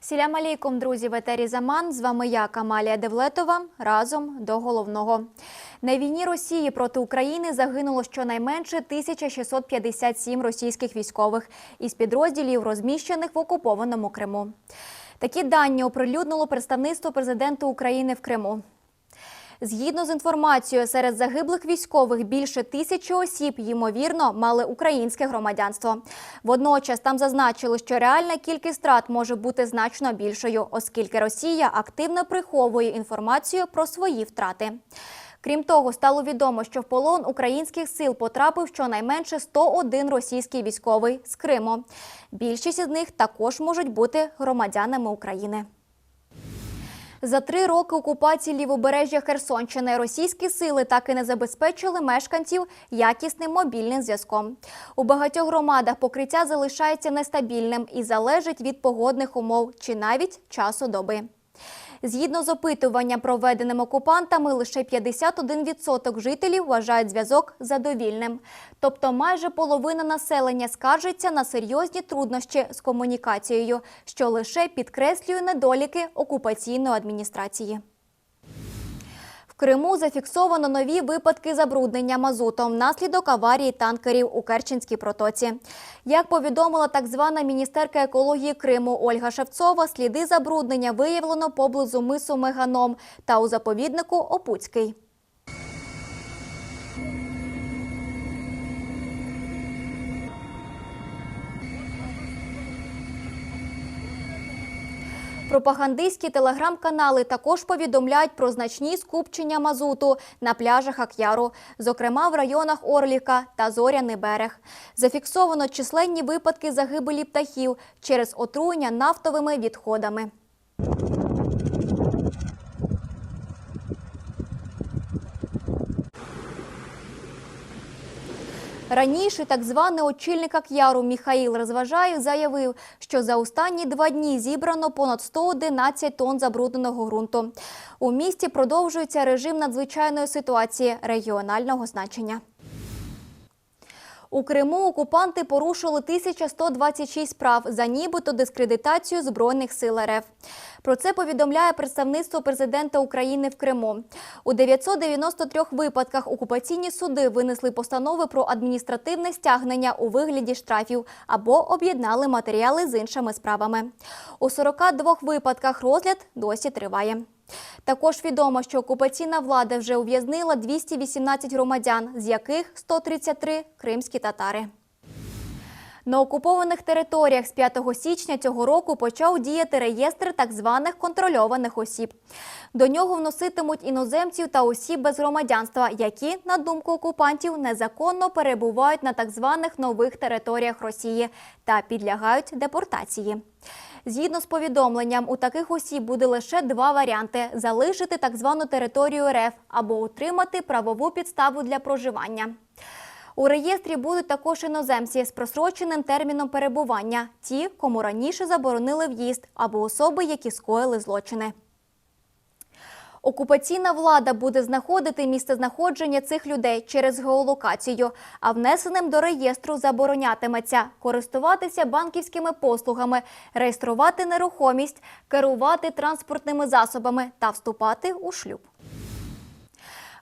Сілям алейкум, друзі, в етері Заман. З вами я, Камалія Девлетова. Разом до головного. На війні Росії проти України загинуло щонайменше 1657 російських військових із підрозділів, розміщених в окупованому Криму. Такі дані оприлюднило представництво президента України в Криму. Згідно з інформацією, серед загиблих військових більше тисячі осіб, ймовірно, мали українське громадянство. Водночас там зазначили, що реальна кількість втрат може бути значно більшою, оскільки Росія активно приховує інформацію про свої втрати. Крім того, стало відомо, що в полон українських сил потрапив щонайменше 101 російський військовий з Криму. Більшість із них також можуть бути громадянами України. За три роки окупації лівобережжя Херсонщини російські сили так і не забезпечили мешканців якісним мобільним зв'язком. У багатьох громадах покриття залишається нестабільним і залежить від погодних умов чи навіть часу доби. Згідно з опитуванням, проведеним окупантами, лише 51% жителів вважають зв'язок задовільним. Тобто майже половина населення скаржиться на серйозні труднощі з комунікацією, що лише підкреслює недоліки окупаційної адміністрації. Криму зафіксовано нові випадки забруднення мазутом внаслідок аварії танкерів у Керченській протоці. Як повідомила так звана міністерка екології Криму Ольга Шевцова, сліди забруднення виявлено поблизу мису Меганом та у заповіднику Опуцький. Пропагандистські телеграм-канали також повідомляють про значні скупчення мазуту на пляжах Ак'яру, зокрема в районах Орліка та Зоряний берег. Зафіксовано численні випадки загибелі птахів через отруєння нафтовими відходами. Раніше так званий очільник Ак'яру Міхаїл Розважаєв заявив, що за останні два дні зібрано понад 111 тонн забрудненого ґрунту. У місті продовжується режим надзвичайної ситуації регіонального значення. У Криму окупанти порушили 1126 справ за нібито дискредитацію Збройних сил РФ. Про це повідомляє представництво президента України в Криму. У 993 випадках окупаційні суди винесли постанови про адміністративне стягнення у вигляді штрафів або об'єднали матеріали з іншими справами. У 42 випадках розгляд досі триває. Також відомо, що окупаційна влада вже ув'язнила 218 громадян, з яких 133 – кримські татари. На окупованих територіях з 5 січня цього року почав діяти реєстр так званих контрольованих осіб. До нього вноситимуть іноземців та осіб без громадянства, які, на думку окупантів, незаконно перебувають на так званих нових територіях Росії та підлягають депортації. Згідно з повідомленням, у таких осіб буде лише два варіанти: залишити так звану територію РФ або отримати правову підставу для проживання. У реєстрі будуть також іноземці з просроченим терміном перебування, ті, кому раніше заборонили в'їзд, або особи, які скоїли злочини. Окупаційна влада буде знаходити місцезнаходження цих людей через геолокацію, а внесеним до реєстру заборонятиметься користуватися банківськими послугами, реєструвати нерухомість, керувати транспортними засобами та вступати у шлюб.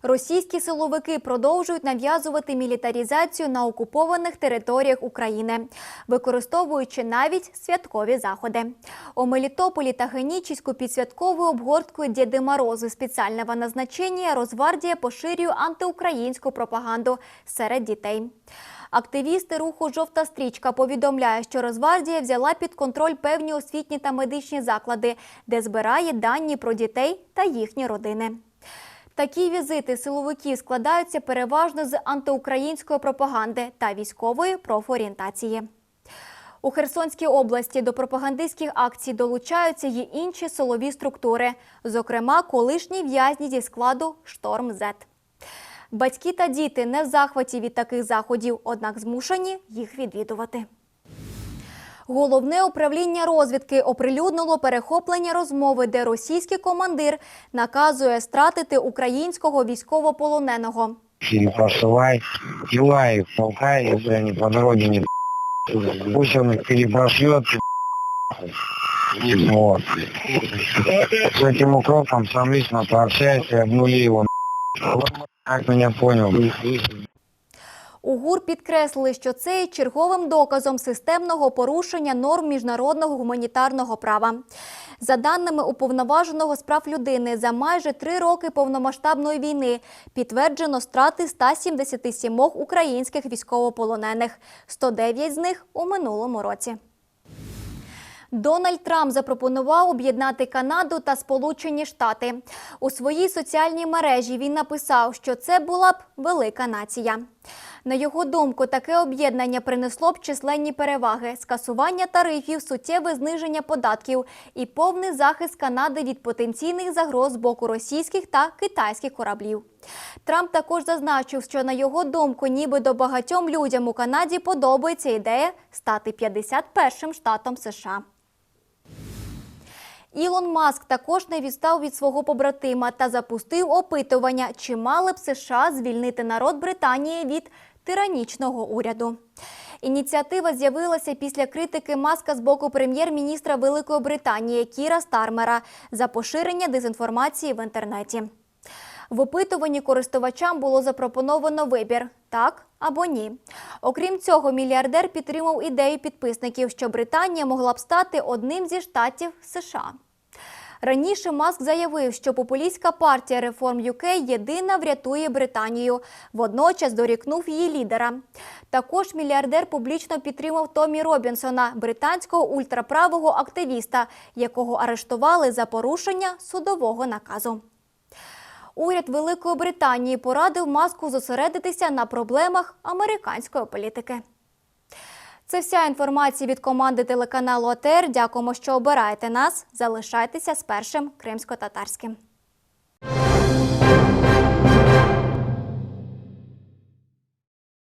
Російські силовики продовжують нав'язувати мілітарізацію на окупованих територіях України, використовуючи навіть святкові заходи. У Мелітополі та Генічіську під святковою обгорткою Діди Морози спеціального назначення Росгвардія поширює антиукраїнську пропаганду серед дітей. Активісти руху Жовта стрічка повідомляє, що Росгвардія взяла під контроль певні освітні та медичні заклади, де збирає дані про дітей та їхні родини. Такі візити силовиків складаються переважно з антиукраїнської пропаганди та військової профорієнтації. У Херсонській області до пропагандистських акцій долучаються й інші силові структури, зокрема колишні в'язні зі складу Шторм Зет. Батьки та діти не в захваті від таких заходів, однак змушені їх відвідувати. Головне управління розвідки оприлюднило перехоплення розмови, де російський командир наказує стратити українського військовополоненого. перепрошивай, кивай, толкай, если они по дороге не Пусть он их перепрошлет, вот. С этим укропом сам лично пообщайся и обнули его. Как меня понял? У ГУР підкреслили, що це є черговим доказом системного порушення норм міжнародного гуманітарного права. За даними уповноваженого з прав людини, за майже три роки повномасштабної війни підтверджено страти 177 українських військовополонених, 109 з них у минулому році. Дональд Трамп запропонував об'єднати Канаду та Сполучені Штати. У своїй соціальній мережі він написав, що це була б велика нація. На його думку, таке об'єднання принесло б численні переваги, скасування тарифів, суттєве зниження податків і повний захист Канади від потенційних загроз з боку російських та китайських кораблів. Трамп також зазначив, що на його думку, ніби до багатьом людям у Канаді подобається ідея стати 51-м штатом США. Ілон Маск також не відстав від свого побратима та запустив опитування, чи мали б США звільнити народ Британії від тиранічного уряду. Ініціатива з'явилася після критики Маска з боку прем'єр-міністра Великої Британії Кіра Стармера за поширення дезінформації в інтернеті. В опитуванні користувачам було запропоновано вибір так або ні. Окрім цього, мільярдер підтримав ідею підписників, що Британія могла б стати одним зі штатів США. Раніше Маск заявив, що популістська партія реформ UK єдина врятує Британію. Водночас дорікнув її лідера. Також мільярдер публічно підтримав Томі Робінсона, британського ультраправого активіста, якого арештували за порушення судового наказу. Уряд Великої Британії порадив маску зосередитися на проблемах американської політики. Це вся інформація від команди телеканалу АТР. Дякуємо, що обираєте нас. Залишайтеся з першим кримсько-татарським.